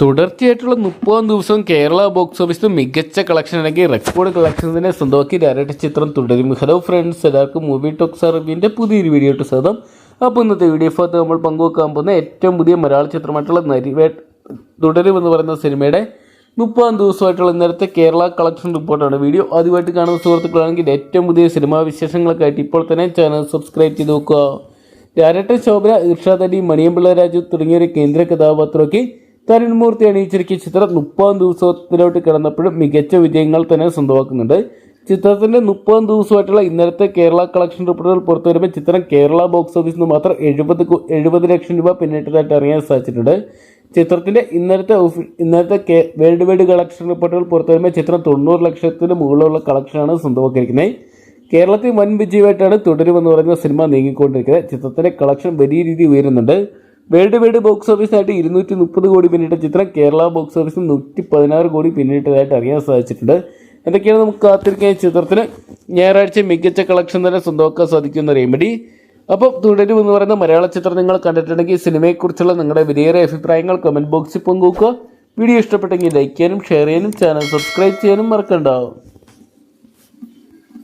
തുടർച്ചയായിട്ടുള്ള മുപ്പതാം ദിവസവും കേരള ബോക്സ് ഓഫീസിൽ മികച്ച കളക്ഷൻ അല്ലെങ്കിൽ റെക്കോർഡ് കളക്ഷൻസിനെ സ്വന്തമാക്കി ഡയറക്റ്റ് ചിത്രം തുടരും. ഹലോ ഫ്രണ്ട്സ് എല്ലാവർക്കും മൂവി ടോക്സ് അറിവിന്റെ പുതിയൊരു വീഡിയോ ഇട്ട് സ്വാഗതം. അപ്പോൾ ഇന്നത്തെ വീഡിയോ ഭാഗത്ത് നമ്മൾ പങ്കുവെക്കാൻ പോകുന്ന ഏറ്റവും പുതിയ മലയാള ചിത്രമായിട്ടുള്ള നരിവേ തുടരും എന്ന് പറയുന്ന സിനിമയുടെ മുപ്പതാം ദിവസമായിട്ടുള്ള ഇന്നലത്തെ കേരള കളക്ഷൻ റിപ്പോർട്ടാണ് വീഡിയോ ആദ്യമായിട്ട് കാണുന്ന സുഹൃത്തുക്കളാണെങ്കിൽ ഏറ്റവും പുതിയ സിനിമാ വിശേഷങ്ങളൊക്കെ ആയിട്ട് ഇപ്പോൾ തന്നെ ചാനൽ സബ്സ്ക്രൈബ് ചെയ്ത് നോക്കുക. ഡയറക്ടർ ശോഭന ഇർഷാദ് അലി മണിയമ്പിള്ള രാജു തുടങ്ങിയ കേന്ദ്ര കഥാപാത്രമൊക്കെ തരുൺമൂർത്തി അണിയിച്ചിരിക്കിയ ചിത്രം മുപ്പതാം ദിവസത്തിലോട്ട് കിടന്നപ്പോഴും മികച്ച വിജയങ്ങൾ തന്നെ സ്വന്തമാക്കുന്നുണ്ട്. ചിത്രത്തിന്റെ മുപ്പതാം ദിവസമായിട്ടുള്ള ഇന്നലത്തെ കേരള കളക്ഷൻ റിപ്പോർട്ടുകൾ പുറത്തു വരുമ്പോൾ ചിത്രം കേരള ബോക്സ് ഓഫീസിൽ നിന്ന് മാത്രം എഴുപത് എഴുപത് ലക്ഷം രൂപ പിന്നിട്ടതായിട്ട് അറിയാൻ സാധിച്ചിട്ടുണ്ട്. ചിത്രത്തിന്റെ ഇന്നലത്തെ ഇന്നലത്തെ വേൾഡ് വൈഡ് കളക്ഷൻ റിപ്പോർട്ടുകൾ പുറത്തു വരുമ്പോൾ ചിത്രം തൊണ്ണൂറ് ലക്ഷത്തിന് മുകളിലുള്ള കളക്ഷനാണ് സ്വന്തമാക്കിയിരിക്കുന്നത്. കേരളത്തിൽ വൻ വിജയമായിട്ടാണ് തുടരുമെന്ന് പറയുന്ന സിനിമ നീങ്ങിക്കൊണ്ടിരിക്കുന്നത്. ചിത്രത്തിന്റെ കളക്ഷൻ വലിയ രീതിയിൽ ഉയരുന്നുണ്ട്. വേൾഡ് വൈഡ് ബോക്സ് ഓഫീസായിട്ട് ഇരുന്നൂറ്റി മുപ്പത് കോടി പിന്നിട്ട ചിത്രം കേരള ബോക്സ് ഓഫീസിൽ നൂറ്റി പതിനാറ് കോടി പിന്നിട്ടതായിട്ട് അറിയാൻ സാധിച്ചിട്ടുണ്ട്. എന്തൊക്കെയാണ് നമുക്ക് കാത്തിരിക്കുന്ന ചിത്രത്തിന്? ഞായറാഴ്ച മികച്ച കളക്ഷൻ തന്നെ സ്വന്തമാക്കാൻ സാധിക്കുന്ന റെമഡി അപ്പോൾ തുടരും എന്ന് പറയുന്ന മലയാള ചിത്രം നിങ്ങൾ കണ്ടിട്ടുണ്ടെങ്കിൽ സിനിമയെക്കുറിച്ചുള്ള നിങ്ങളുടെ വിലയേറെ അഭിപ്രായങ്ങൾ കമന്റ് ബോക്സിൽ പങ്കുവെക്കുക. വീഡിയോ ഇഷ്ടപ്പെട്ടെങ്കിൽ ലൈക്ക് ചെയ്യാനും ഷെയർ ചെയ്യാനും ചാനൽ സബ്സ്ക്രൈബ് ചെയ്യാനും മറക്കണ്ടാവും